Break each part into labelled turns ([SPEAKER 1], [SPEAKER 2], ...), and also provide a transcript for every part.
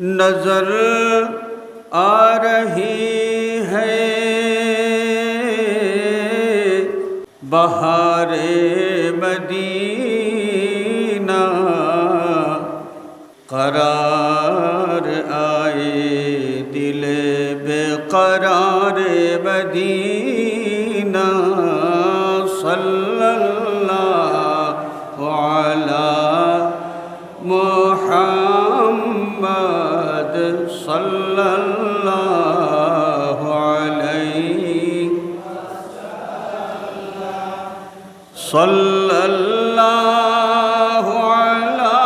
[SPEAKER 1] नज़र आ रही है। बहारे मदीना करार आए दिल बेकरार मदीना। صلى الله على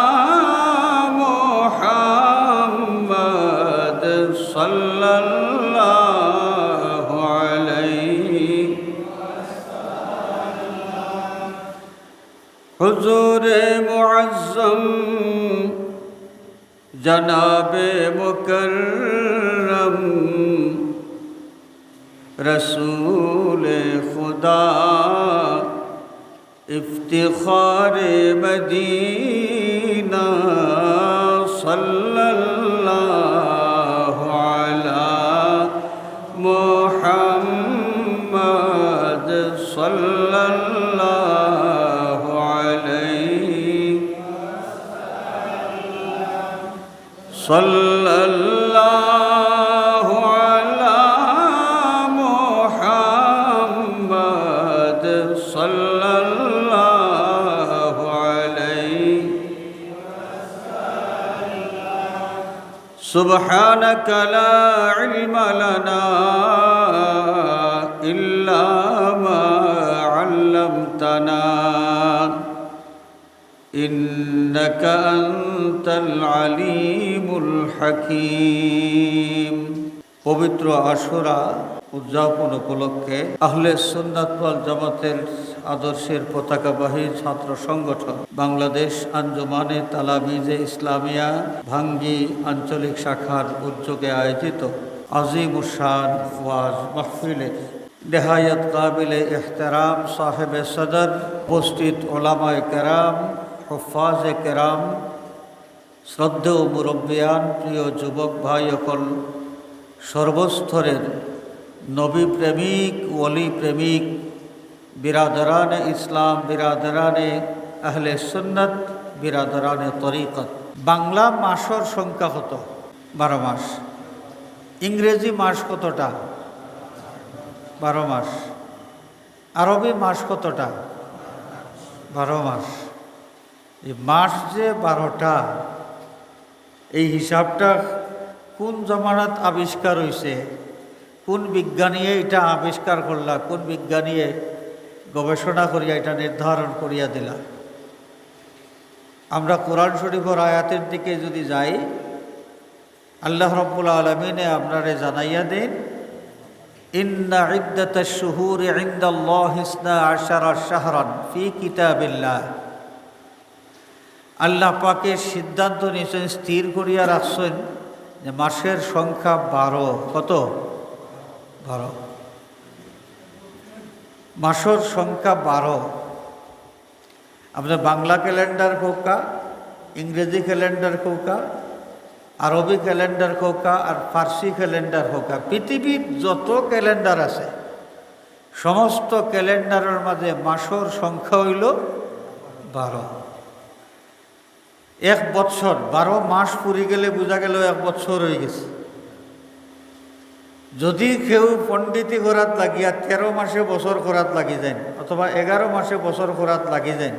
[SPEAKER 1] محمد صلى الله عليه حضور معظم جناب مکرم رسول افتخار مدینہ صلی اللہ علی محمد صلی اللہ علیہ وسلم سبحانك لا علم لنا إلا ما علمتنا إنك أنت العليم الحكيم পবিত্র আশুরা উদযাপন উপলক্ষে আহলে সুন্নাত ওয়াল জামাতের আদর্শের পতাকাবাহী ছাত্র সংগঠন। বাংলাদেশ আঞ্জুমানে তালাবিজে ইসলামিয়া ভাঙ্গি আঞ্চলিক শাখার উদ্যোগে আয়োজিত আজিম উসান ওয়াজ মাহফিলে দেহায়ত কাবিলে এহতেরাম সাহেবে সদর উপস্থিত ওলামায় কেরাম, হফাজে কেরাম, শ্রদ্ধেয় মুরব্বিয়ান, প্রিয় যুবক ভাই অকল সর্বস্তরের নবী প্রেমিক ওলি প্রেমিক বিরাদরানে ইসলাম, বিরাদরানে আহলে সুন্নত, বিরাদরানে তরিকত। বাংলা মাসর সংখ্যা কত? বারো মাস। ইংরেজি মাস কতটা? বারো মাস। আরবি মাস কতটা? বারো মাস। এই মাস যে বারোটা, এই হিসাবটা কোন জমানাত আবিষ্কার হয়েছে কোন বিজ্ঞানীয়ে এটা আবিষ্কার করলা? কোন বিজ্ঞানীয়ে গবেষণা করিয়া এটা নির্ধারণ করিয়া দিলা আমরা কোরআন শরীফর আয়াতের দিকে যদি যাই, আল্লাহ রব্বুল আলমিনে আপনারে জানাইয়া দিন, ইন্না ইদ্দাত শুহুর ইন্দাল্লাহ ইসনা শাহরান ফি কিতাবিল্লাহ। আল্লাহ পাকের সিদ্ধান্ত নিয়েছেন, স্থির করিয়া রাখছেন যে মাসের সংখ্যা বারো। কত? বারো। মাসের সংখ্যা বারো। আমাদের বাংলা ক্যালেন্ডার কৌকা, ইংরেজি ক্যালেন্ডার কৌকা, আরবি ক্যালেন্ডার কৌকা আর ফার্সি ক্যালেন্ডার কৌকা। পৃথিবীর যত ক্যালেন্ডার আছে, সমস্ত ক্যালেন্ডারের মাঝে মাসের সংখ্যা হইল বারো। এক বৎসর, বারো মাস পুরি গেলে বোঝা গেল এক বৎসর হয়ে গেছে। যদি কেউ পণ্ডিতি করাত লাগিয়া তেরো মাসে বছর করাত লাগি যায়, অথবা এগারো মাসে বছর করাত লাগি যায়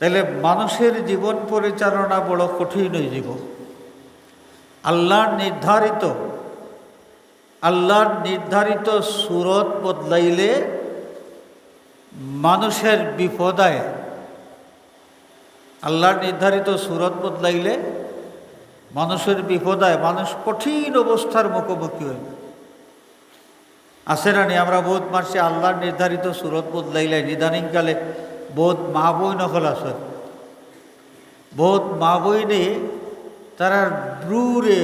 [SPEAKER 1] তাহলে মানুষের জীবন পরিচালনা বড় কঠিন হয়ে যাব। আল্লাহর নির্ধারিত আল্লাহর নির্ধারিত সুরত বদলাইলে মানুষের বিপদায় আল্লাহর নির্ধারিত সুরত বদলাইলে মানুষের বিপদায়, মানুষ কঠিন অবস্থার মুখোমুখি হইবে আছে না নি? আমরা বহুত মাসে আল্লাহর নির্ধারিত সুরত বদলাইলে নিদানিংকালে বহুত মা বই নকল আছে। বহুত মা বইনে তারা ব্রুরে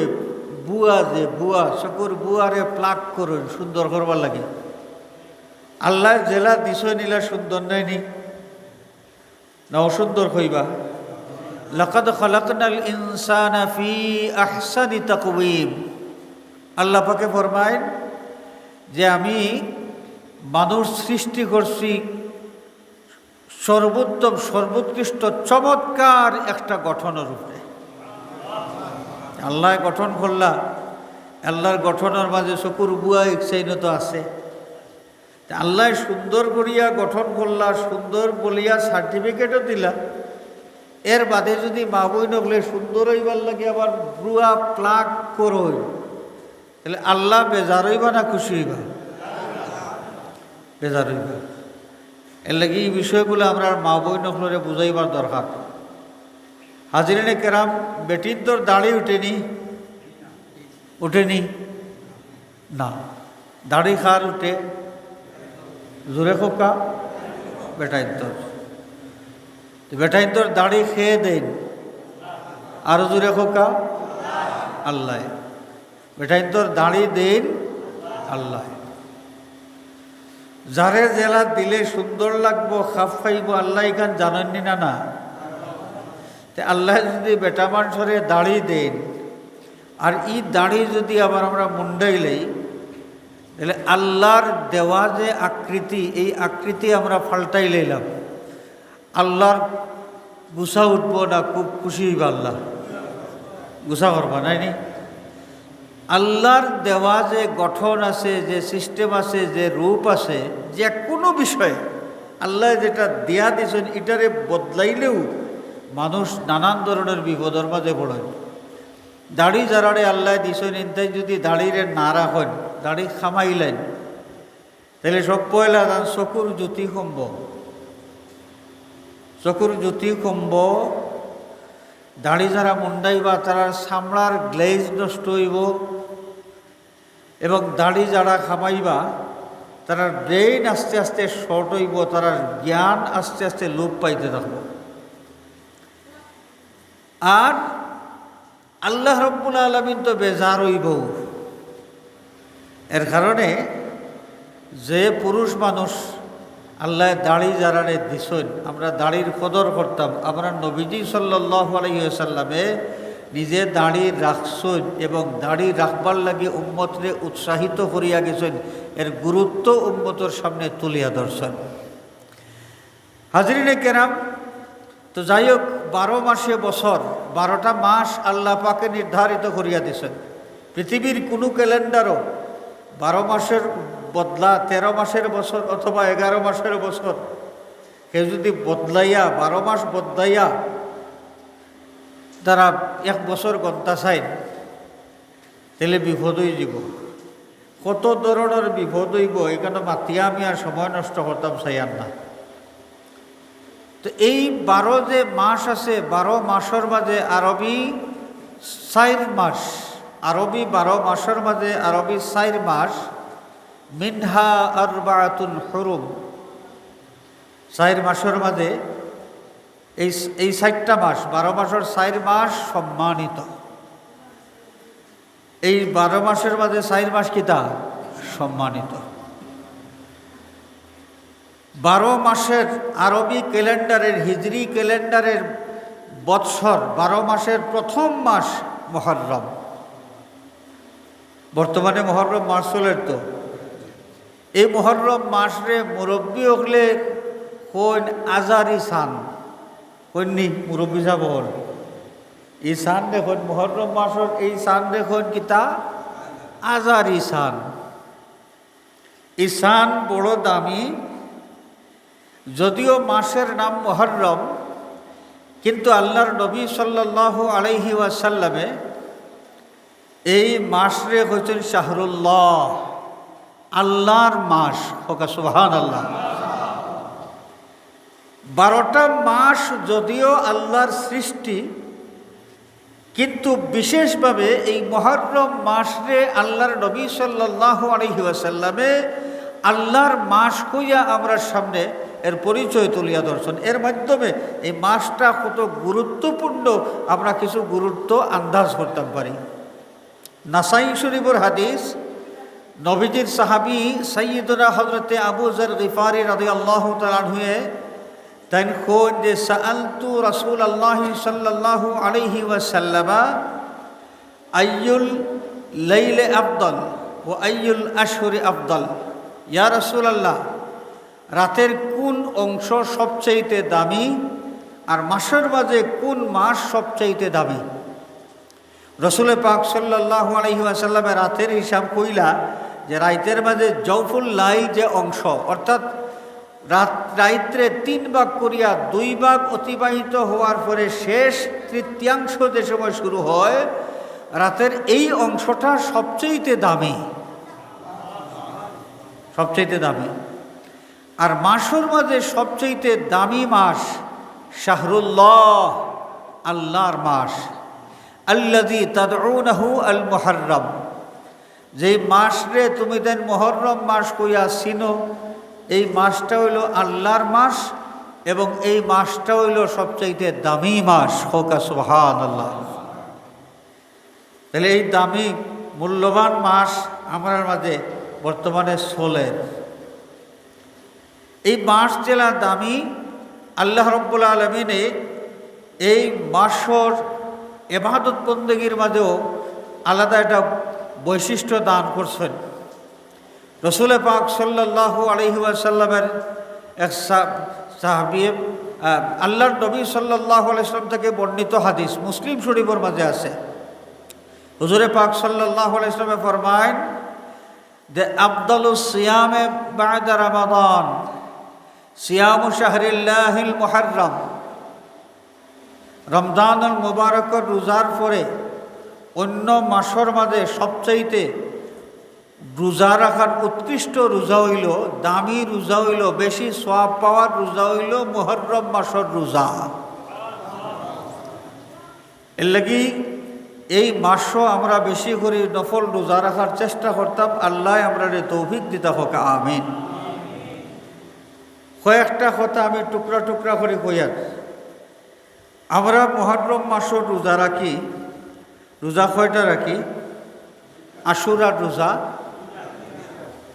[SPEAKER 1] বুয়া যে বুয়া, চকুর বুয়ারে প্লাক করুন সুন্দর করবার লাগে। আল্লাহ জেলা দিশয় নিলা সুন্দর নেয়নি না অসুন্দর হইবা। লকদ খলকনাল ইনসান ফি আহসানি তাকওয়িম। আল্লাহ পাকে ফরমায় যে আমি মানুষ সৃষ্টি করছি, সর্বোত্তম, সর্বোৎকৃষ্ট, চমৎকার একটা গঠনের রূপে আল্লাহ গঠন করলা, আল্লাহর গঠনের মাঝে চকুর বুয়া ইচ্ছাইনত আছে। আল্লাহ সুন্দর করিয়া গঠন করলা, সুন্দর বলিয়া সার্টিফিকেটও দিলা। এর বাদে যদি মা বই নগলে সুন্দর হইবার লাগে আবার ব্রুয়া প্লাগ করই তাহলে আল্লাহ বেজার হইবা না খুশি হইবা? বেজার হইবা। এর লাগে এই বিষয়গুলো আমরা মা বই নকলরে বুঝাইবার দরকার। হাজিরিনে কেরাম, বেটির তোর দাড়ি উঠেনি? উঠেনি? না। দাড়ি খার উঠে জোরে খোকা বেটাইন তোর বেটাইন তোর দাড়ি খেয়ে দেন। আরও জোরে খোকা। আল্লাহ। বেটাইন তোর দাড়ি দেন। আল্লাহ। যারে জেলা দিলে সুন্দর লাগবো, খাপ খাইব, আল্লাহ এখান জানেননি না না? তে আল্লাহ যদি বেটা মানুষরে দাড়ি দেন, আর ই দাড়ি যদি আবার আমরা মুন্ডাইলেই তাহলে আল্লাহর দেওয়া যে আকৃতি, এই আকৃতি আমরা ফাল্টাই লইলাম। আল্লাহর গুছা উঠব না, খুব খুশি হইবা আল্লাহ। গুছা করবা নাইনি আল্লাহর দেওয়া যে গঠন আছে, যে সিস্টেম আছে, যে রূপ আছে, যে কোনো বিষয়ে আল্লাহ যেটা দেয়া দিয়েছেন, এটারে বদলাইলেও মানুষ নানান ধরনের বিপদের মাঝে পড়েন। দাড়ি যারারে আল্লাহ দিছেন ইন্তাই যদি দাড়িরে না রাখেন, দাড়ি খামাইলেন, তাহলে সব পয়লা দান চকুর জ্যোতি কমব চকুর জ্যোতি কমব, দাড়ি যারা মুন্ডাইবা তারা চামড়ার গ্লেজ নষ্ট হইব, এবং দাড়ি যারা খামাইবা তারা ব্রেইন আস্তে আস্তে শর্ট হইব তারা জ্ঞান আস্তে আস্তে লোপ পাইতে থাকব। আর আল্লাহ রব্বুল আলমিন তো বেজার হইব। এর কারণে যে পুরুষ মানুষ আল্লাহ দাড়ি যারারে দিছেন, আমরা দাড়ির কদর করতাম। আমরা নবীজি সাল্লাহ আলাইসাল্লামে নিজে দাড়ি রাখছেন এবং দাড়ি রাখবার লাগে উম্মতরে উৎসাহিত করিয়া গেছেন। এর গুরুত্ব উম্মতর সামনে তুলিয়া ধরছেন। হাজরিনে কেরাম, তো যাই হোক বারো মাসে বছর, বারোটা মাস আল্লাহ পাকে নির্ধারিত করিয়া দিছেন। পৃথিবীর কোনো ক্যালেন্ডারও বারো মাসের বদলা তেরো মাসের বছর অথবা এগারো মাসের বছর। কেউ যদি বদলাইয়া, বারো মাস বদলাইয়া তারা এক বছর গন্তা চাই তাহলে বিপদ হয়ে যাব। কত ধরনের বিপদ হইব এখানে মাতিয়া আমি আর সময় নষ্ট করতাম চাইয়ার না। তো এই বারো যে মাস আছে বারো মাসের মাঝে আরবি চার মাস আরবি বারো মাসের মাঝে আরবি চার মাস মিনহা আরবাতুল হরুম। চার মাসের মাঝে এই এই চারটা মাস, বারো মাসের চার মাস সম্মানিত। এই বারো মাসের মাঝে চার মাস কিতা? সম্মানিত। বারো মাসের আরবি ক্যালেন্ডারের, হিজরি ক্যালেন্ডারের বৎসর, বারো মাসের প্রথম মাস মহরম। বর্তমানে মহরম মাস চলের তো। এই মহরম মাসরে মুরব্বী হলে কোন আজারি সান? কন্যি মুরব্বী সাহ এই সান দেখুন, মহরম মাসর এই সান দেখুন কিতা আজারি সান। এই বড় দামি, যদিও মাসের নাম মহরম, কিন্তু আল্লাহর নবী সাল্লাহ আলাইহি ওয়াসাল্লামে এই মাসরে হচ্ছেন শাহরুল্লাহ। আল্লাহর মাস, ওকা সুহান আল্লাহ বারোটা মাস যদিও আল্লাহর সৃষ্টি, কিন্তু বিশেষভাবে এই মহরম মাসরে আল্লাহর নবী সাল্লাহ আলহি ওয়াসাল্লামে আল্লাহর মাস কইয়া আমরা সামনে এর পরিচয় তুলিয়া দর্শন এর মাধ্যমে এই মাসটা কত গুরুত্বপূর্ণ আমরা কিছু গুরুত্ব আন্দাজ করতে পারি। নাসাই শরীফর হাদিস নবীজির সাহাবি সৈয়দুরা হজরতে আবু জর গিফারি রাদি আল্লাহ তালুয়ে তাই খোঁজ যে রাসূল আল্লাহ সাল্লাল্লাহু আলাইহি ওয়াসাল্লামা আইয়ুল লাইলে আফদল ও আইয়ুল আশহরি আফদল। ইয়া রাসূল আল্লাহ রাতের কোন অংশ সবচাইতে দামি আর মাসের মাঝে কোন মাস সবচাইতে দামি? রসুল পাক সাল্লাহ আলহি আসাল্লামের রাতের হিসাব কইলা যে রাইতের মাঝে জৌফুল লাইল যে অংশ, অর্থাৎ রাত রাত্রে তিন ভাগ করিয়া দুই ভাগ অতিবাহিত হওয়ার পরে শেষ তৃতীয়াংশ যে সময় শুরু হয়, রাতের এই অংশটা সবচেয়েতে দামি। সবচেয়েতে দামি। আর মাসের মাঝে সবচেয়েতে দামি মাস শাহরুল্লাহ, আল্লাহর মাস। আল্লাদি তাদউনাহু আল মুহাররম যেই মাস রে তুমি দেন মহরম মাস কইয়া চিনো, এই মাসটা হইল আল্লাহর মাস এবং এই মাসটা হইল সবচাইতে দামি মাস। হোকা সুহান আল্লাহ তাহলে এই দামি, মূল্যবান মাস আমার মাঝে বর্তমানে চলে। এই মাস জেলা দামি, আল্লাহ রব্বুল আলমিনে এই মাসর এবাদত বন্দগীর মাঝেও আলাদা একটা বৈশিষ্ট্য দান করছেন। রসুল পাক সাল্লাহ আলহি আসাল্লামের এক সাহাবি আল্লাহর নবী সাল্লাহ আলাইসলাম থেকে বর্ণিত হাদিস, মুসলিম শরীফের মাঝে আছে। হুজুরে পাক সাল্লাহ আলাইসলামে ফরমাইন যে আবদাল সিয়ামে বায়দা রামাদান, সিয়াম শাহরিল্লাহিল মুহাররম। রমজানুল মুবারকর রোজার পরে অন্য মাসর মাঝে সবচাইতে রোজা রাখার উৎকৃষ্ট রোজা হইল, দামি রোজা হইল, বেশি সোয়াব পাওয়ার রোজা হইল মোহরম মাসর রোজা। এর লাগি এই মাসও আমরা বেশি করে নফল রোজা রাখার চেষ্টা করতাম, আল্লাহ আমরা তৌফিক দিতা হোক, আমিন। কয়েকটা কথা আমি টুকরা টুকরা করে কইয়ার আমরা মহরম মাসও রোজা রাখি রোজা কয়টা রাখি? আশুরার রোজা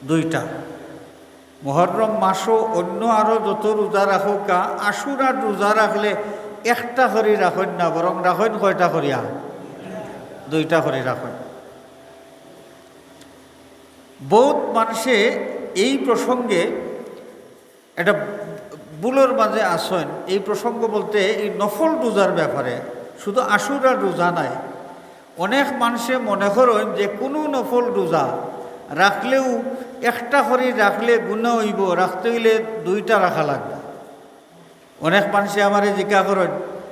[SPEAKER 1] দুইটা। মহরম মাসও অন্য আরও যত রোজা রাখো কা আশুরার রোজা রাখলে একটা করে রাখেন না, বরং রাখেন কয়টা করিয়া? দুইটা করে রাখেন। বহুত মানুষে এই প্রসঙ্গে একটা বুলোর মাঝে আসেন, এই প্রসঙ্গ বলতে এই নফল রোজার ব্যাপারে। শুধু আশুরার রোজা নাই অনেক মানুষে মনে করেন যে কোনো নফল রোজা রাখলেও একটা করে রাখলে গুণা হইব, রাখতে হইলে দুইটা রাখা লাগবে। অনেক মানুষে আমারে জিজ্ঞা করেন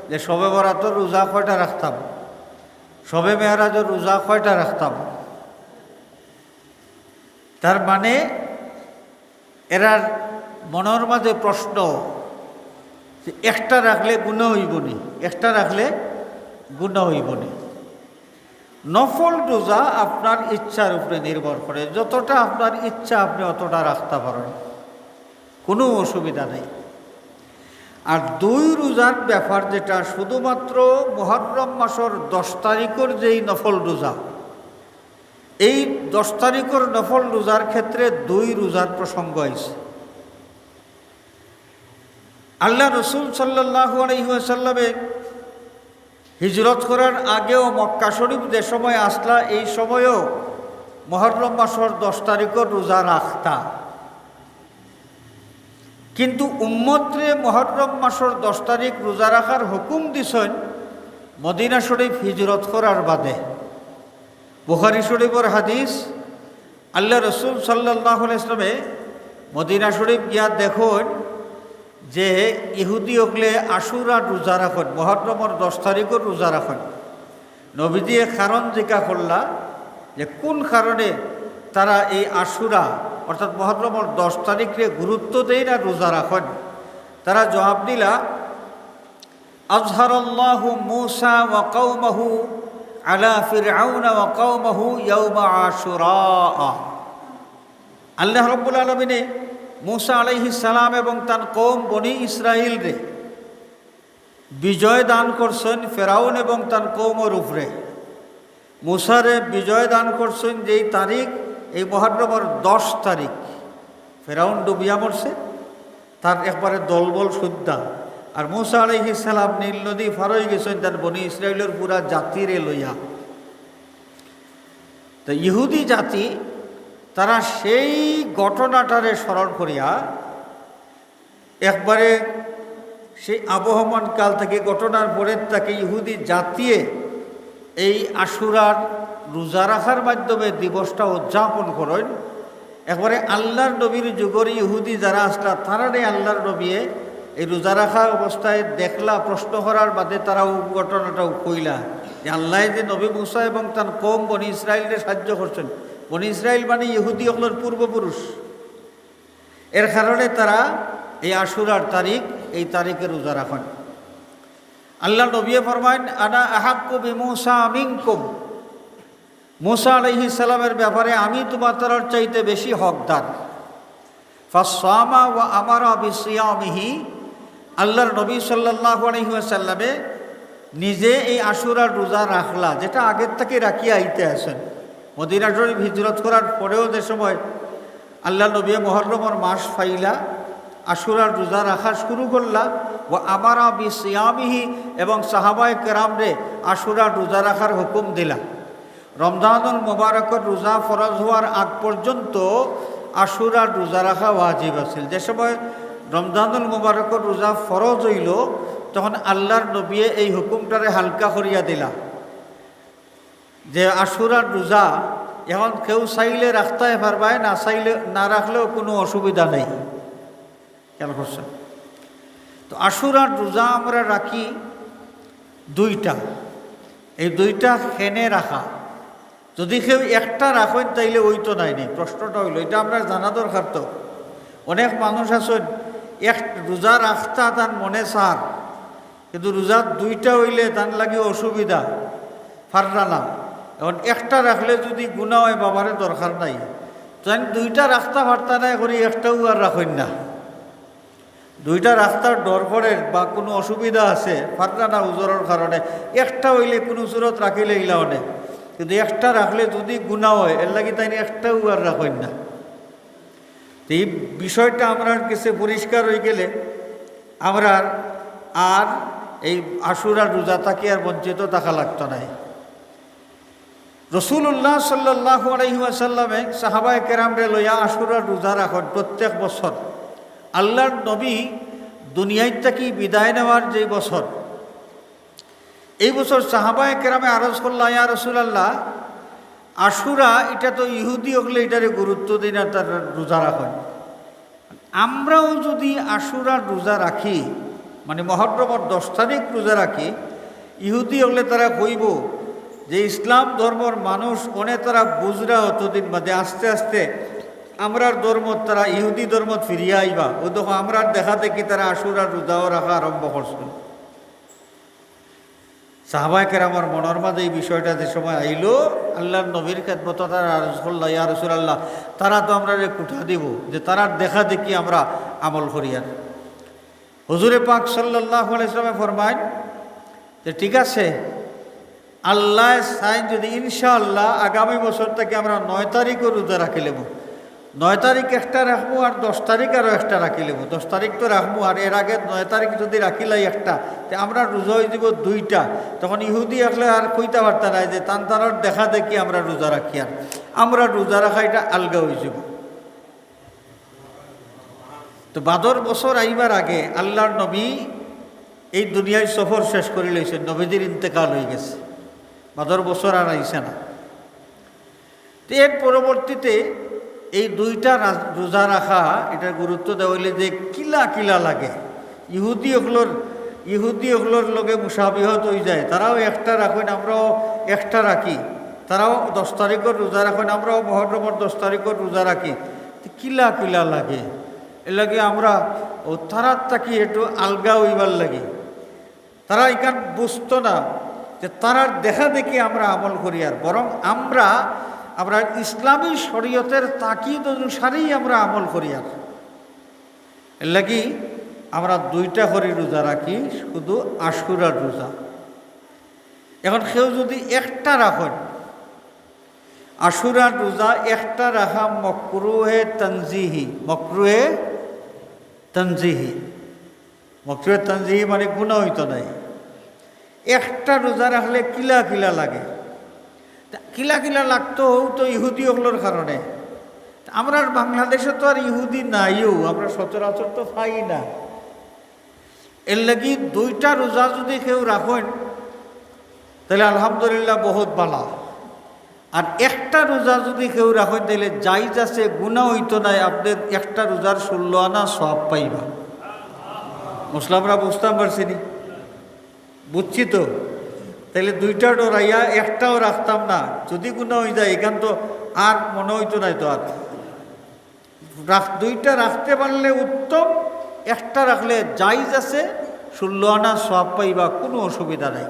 [SPEAKER 1] যে সবে বরাতর রোজা কয়টা রাখতাম? সবে মেহরাজের রোজা কয়টা রাখতাম? তার মানে এরার মনের মাঝে প্রশ্ন যে, একটা রাখলে গুণ হইবনি, একটা রাখলে গুণ হইবনি। নফল রোজা আপনার ইচ্ছার উপরে নির্ভর করে। যতটা আপনার ইচ্ছা আপনি অতটা রাখতে পারেন কোনো অসুবিধা নেই। আর দুই রোজার ব্যাপার যেটা, শুধুমাত্র মহরম মাসর দশ তারিখের যেই নফল রোজা, এই দশ তারিখের নফল রোজার ক্ষেত্রে দুই রোজার প্রসঙ্গ আছে। আল্লাহ রসুল সাল্লাহ আলহিহাসাল্লামে হিজরত করার আগেও মক্কা শরীফ যে সময় আসলা, এই সময়ও মহরম মাসর দশ তারিখের রোজা রাখতা। কিন্তু উম্মত্রে মহরম মাসর দশ তারিখ রোজা রাখার হুকুম দিছেন মদিনা শরীফ হিজরত করার বাদে। বুখারি শরীফর হাদিস, আল্লাহ রসুল সাল্লাহ ইসলামে মদিনা শরীফ গিয়া দেখুন যে ইহুদি হকলে আশুরা রোজা রাখেন, মহরমর দশ তারিখও রোজা রাখেন। নবীদিয়ে কারণ জিকা করলা যে কোন কারণে তারা এই আশুরা, অর্থাৎ মহরমর দশ তারিখে গুরুত্ব দেয় না রোজা রাখেন? তারা জবাব দিলা, আজহারাল্লাহু মুসা ওয়া কৌমাহু আলা ফিরআউনা ওয়া কৌমাহু ইয়াউমা আশুরা আল্লাহ রব্বুল আলমিনে মুসা সালাম এবং তার কৌম বনি ইসরাইল রে। বিজয় দান করছেন ফেরাউন এবং তার কৌমর উপরে। মুসারে বিজয় দান করছেন যেই তারিখ, এই মহারমর দশ তারিখ। ফেরাউন ডুবিয়া মরছে, তার একবারে দলবল শুদ্ধা। আর মুসা সালাম নীল নদী ফারই গেছেন তার বনি ইসরায়েলের পুরা জাতিরে লইয়া। তো ইহুদি জাতি তারা সেই ঘটনাটারে স্মরণ করিয়া একবারে সেই আবহমান কাল থেকে, ঘটনার পরের তাকে ইহুদি জাতিয়ে এই আশুরার রোজা রাখার মাধ্যমে দিবসটা উদযাপন করেন। একবারে আল্লাহর নবীর যুগর ইহুদি যারা আসলা তারারে আল্লাহর নবীয়ে এই রোজা রাখা অবস্থায় দেখলা, প্রশ্ন করার বাদে তারা ঘটনাটাও কইলা যে আল্লাহ যে নবী মুসা এবং তার কম বনি ইসরায়েলকে সাহায্য করছেন। বনি ইসরায়েল মানে ইহুদি হকলের পূর্বপুরুষ। এর কারণে তারা এই আশুরার তারিখ, এই তারিখে রোজা রাখেন। আল্লাহ নবী ফরমাইন আনা আহাক্কু বিমুসা মিনকুম। মুসা আলহি সালামের ব্যাপারে আমি তোমার তার চাইতে বেশি হকদার। ফাসমা ও আমার বিসিয়ামিহি। আল্লাহর নবী সাল্লাহ আলহিহাসাল্লামে নিজে এই আশুরার রোজা রাখলা, যেটা আগের থেকে রাখিয়া আইতে আসেন মদিনা শরীফ হিজরত করার পরেও যে সময় আল্লাহ নবী মহরমর মাস ফাইলা, আশুরার রোজা রাখা শুরু করলা ও আমারা বিসিয়ামিহি, এবং সাহাবায় কেরামরে আশুরার রোজা রাখার হুকুম দিলা। রমজানুল মোবারকর রোজা ফরজ হওয়ার আগ পর্যন্ত আশুরার রোজা রাখা ওয়াজিব আছিল। যে সময় রমজানুল মোবারকর রোজা ফরজ হইল, তখন আল্লাহর নবিয়ে এই হুকুমটারে হালকা করিয়া দিলা। যে আশুরার রোজা, এখন কেউ চাইলে রাখতে পারবায় না, চাইলে না রাখলেও কোনো অসুবিধা নেই। খেয়াল করছেন? তো আশুরার রোজা আমরা রাখি দুইটা। এই দুইটা খেনে রাখা। যদি কেউ একটা রাখেন, তাইলে ওই তো নাই নি প্রশ্নটা হইল, এটা আমরা জানা দরকার তো। অনেক মানুষ আছেন, এক রোজা রাখতা তার মনে সার, কিন্তু রোজা দুইটা হইলে তার লাগে অসুবিধা। ফাররা না এখন একটা রাখলে যদি গুণা হয় বাবারে দরকার নাই। তাই দুইটা রাস্তা ফারতা নাই করি একটাও আর রাখেন না। দুইটা রাস্তার ডর করে বা কোনো অসুবিধা আছে ফাররা না উজরের কারণে। একটা হইলে কোনো সুরত রাখিলে ইলা অনেক কিন্তু একটা রাখলে যদি গুণা হয়, এর লাগে তাই একটাও আর রাখেন না। এই বিষয়টা আমরা কাছে পরিষ্কার হয়ে গেলে আমরা আর এই আশুরা রোজা থাকি আর বঞ্চিত থাকা লাগতো নাই। রসুল্লাহ সাল্লাহ আলহিমাসাল্লামে সাহাবায় কেরামরে লইয়া আশুরার রোজা রাখেন প্রত্যেক বছর। আল্লাহর নবী দুনিয়ায় থাকি বিদায় নেওয়ার যে বছর। এই বছর সাহাবায় কেরামে আরজ করল্লা ইয়া রসুলাল্লাহ, আশুরা এটা তো ইহুদি হলে এটারে গুরুত্ব দিই না তার রোজা রাখেন। আমরাও যদি আশুরার রোজা রাখি মানে মহরমর দশ তারিখ রোজা রাখি, ইহুদি হলে তারা কইব যে ইসলাম ধর্মর মানুষ অনেক তারা বুঝরা অতদিন বাদে আস্তে আস্তে আমরার ধর্ম তারা ইহুদি ধর্ম ফিরিয়া আইবা। ও দেখো আমরার দেখা দেখি তারা আশুরার রোজাও রাখা আরম্ভ করছিল সাহাবাহিকের আমার মনের মাঝে এই বিষয়টা যে সময় আইলো, আল্লাহর নবীর খেদমত তারা রসল্লাহ ইয়া রসুল আল্লাহ তারা তো আমরা কুঠা দিব যে তারার দেখা দেখি আমরা আমল করিয়ার হজুরে পাক সাল্লাহ ইসলামে ফরমাইন যে, ঠিক আছে আল্লাহ সাইন যদি ইনশাআল্লাহ আগামী বছর থেকে আমরা নয় তারিখও রোজা রাখি লেব। নয় তারিখ একটা রাখব আর দশ তারিখ আরও একটা রাখি লেব। দশ তারিখ তো রাখব আর এর আগে নয় তারিখ যদি রাখিলাই একটা, তো আমরা রোজা হয়ে দিব দুইটা। তখন ইহুদি আসলে আর কইতে পারত না যে তান তারার দেখা দেখি আমরা রোজা রাখি আর। আমরা রোজা রাখা এটা আলগা হয়ে যাব। তো বাদর বছর আইবার আগে আল্লাহর নবী এই দুনিয়ায় সফর শেষ করে লইছেন নবীদের ইন্তেকাল হয়ে গেছে। বাদর বছর আর আইসে না। তো এর পরবর্তীতে এই দুইটা রোজা রাখা, এটার গুরুত্ব দেওয়া যে কিলা কিলা লাগে। ইহুদি ওগুলোর ইহুদি ওগুলোর লগে মুসাবিহত হয়ে যায়। তারাও একটা রাখেন, আমরাও একটা রাখি। তারাও দশ তারিখের রোজা রাখেন, আমরাও মহরমর দশ তারিখের রোজা রাখি। কিলা কিলা লাগে। এ লাগে আমরা ও তারার তাকি একটু আলগা হইবার লাগে। তারা এখান বুঝতো না যে তারার দেখা দেখি আমরা আমল করি আর বরং আমরা আমরা ইসলামী শরীয়তের তাকিদ অনুসারেই আমরা আমল করি আর। এর লাগি আমরা দুইটা করে রোজা রাখি, শুধু আশুরার রোজা। এখন কেউ যদি একটা রাখেন আশুরার রোজা একটা রাখা মকরুহে তনজিহি, মকরুহে তঞ্জিহি মকসুদের তঞ্জিহি মানে গুণা হইতো নাই। একটা রোজা রাখলে কিলা কিলা লাগে। কিলা কিলা লাগতো তো ইহুদি হলোর কারণে আমরা বাংলাদেশে তো আর ইহুদি নাইও, আমরা সচরাচর তো পাই না। এর লাগি দুইটা রোজা যদি কেউ রাখেন, তাহলে আলহামদুলিল্লাহ বহুত বালা। আর একটা রোজা যদি কেউ রাখেন, তাহলে যাই আছে গুণা হইতো নাই, আপনার একটা রোজার ষোলো আনা সব পাইবা। মুসলামরা বুঝতাম পারছি বুঝছি তো? তাহলে দুইটা ডরাইয়া একটাও রাখতাম না। যদি কোনো হয়ে যায়, এখান তো আর মনে হইতো নাই তো আর। দুইটা রাখতে পারলে উত্তম, একটা রাখলে জাইজ আছে, ষোলো আনা সব পাইবা, কোনো অসুবিধা নাই।